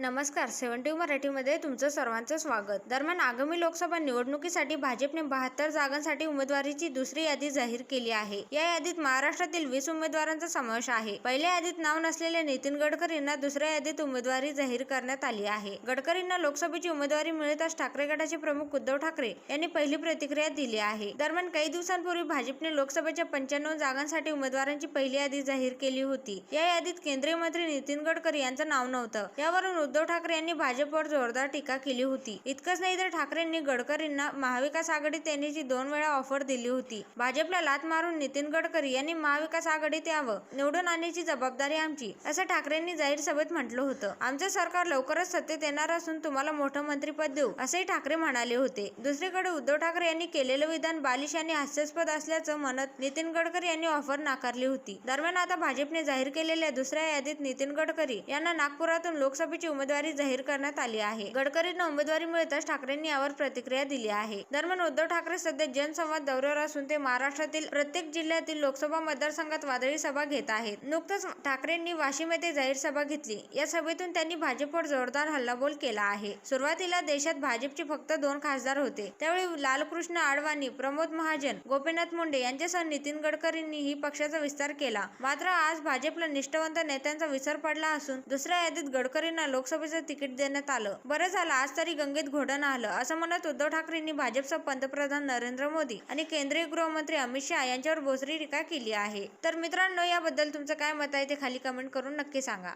नमस्कार सेवन टी मराठीमध्ये तुमचं सर्वांचं स्वागत. दरम्यान आगामी लोकसभा निवडणुकीसाठी भाजपने बहात्तर जागांसाठी उमेदवारीची दुसरी यादी जाहीर केली आहे. या यादीत महाराष्ट्रातील वीस उमेदवारांचा समावेश आहे. पहिल्या यादीत नाव नसलेल्या नितीन गडकरींना दुसऱ्या यादीत उमेदवारी जाहीर करण्यात आली आहे. गडकरींना लोकसभेची उमेदवारी मिळताच ठाकरे गटाचे प्रमुख उद्धव ठाकरे यांनी पहिली प्रतिक्रिया दिली आहे. दरम्यान काही दिवसांपूर्वी भाजपने लोकसभेच्या पंच्याण्णव जागांसाठी उमेदवारांची पहिली यादी जाहीर केली होती. या यादीत केंद्रीय मंत्री नितीन गडकरी यांचं नाव नव्हतं. यावरून उद्धव ठाकरे यांनी भाजपवर जोरदार टीका केली होती. इतकंच नाही तर ठाकरेंनी गडकरींना महाविकास आघाडीत येण्याची दोन वेळा ऑफर दिली होती भाजपला लात मारून नितीन गडकरी यांनी महाविकास आघाडीत यावं निवडून आणण्याची जबाबदारी आमची असं ठाकरेंनी जाहीर सभेत म्हटलं होतं. आमचं सरकार लवकरच सत्तेत येणार असून तुम्हाला मोठं मंत्रीपद देऊ असेही ठाकरे म्हणाले होते. दुसरीकडे उद्धव ठाकरे यांनी केलेलं विधान बालिश आणि हास्यास्पद असल्याचं म्हणत नितीन गडकरी यांनी ऑफर नाकारली होती. दरम्यान आता भाजपने जाहीर केलेल्या दुसऱ्या यादीत नितीन गडकरी यांना नागपुरातून लोकसभेची उमेदवारी जाहीर करण्यात आली आहे. गडकरींना उमेदवारी मिळताच ठाकरेंनी यावर प्रतिक्रिया दिली आहे. दरम्यान उद्धव ठाकरे सध्या जनसंवाद दौऱ्यावर असून ते महाराष्ट्रातील प्रत्येक जिल्ह्यातील लोकसभा मतदारसंघात वादळी सभा घेत आहेत. नुकतंच ठाकरेंनी वाशिम येथे जाहीर सभा घेतली. या सभेतून त्यांनी भाजपवर जोरदार हल्लाबोल केला आहे. सुरुवातीला देशात भाजपचे फक्त दोन खासदार होते. त्यावेळी लालकृष्ण आडवाणी प्रमोद महाजन गोपीनाथ मुंडे यांच्यासह नितीन गडकरींनीही पक्षाचा विस्तार केला. मात्र आज भाजपला निष्ठावंत नेत्यांचा विसर पडला असून दुसऱ्या यादीत गडकरींना लोकसभेचं तिकीट देण्यात आलं. बरं झालं आज तरी गंगेत घोडण आलं असं म्हणत उद्धव ठाकरेंनी भाजपचा पंतप्रधान नरेंद्र मोदी आणि केंद्रीय गृहमंत्री अमित शहा यांच्यावर बोसरी टीका केली आहे. तर मित्रांनो याबद्दल तुमचं काय मत आहे ते खाली कमेंट करून नक्की सांगा.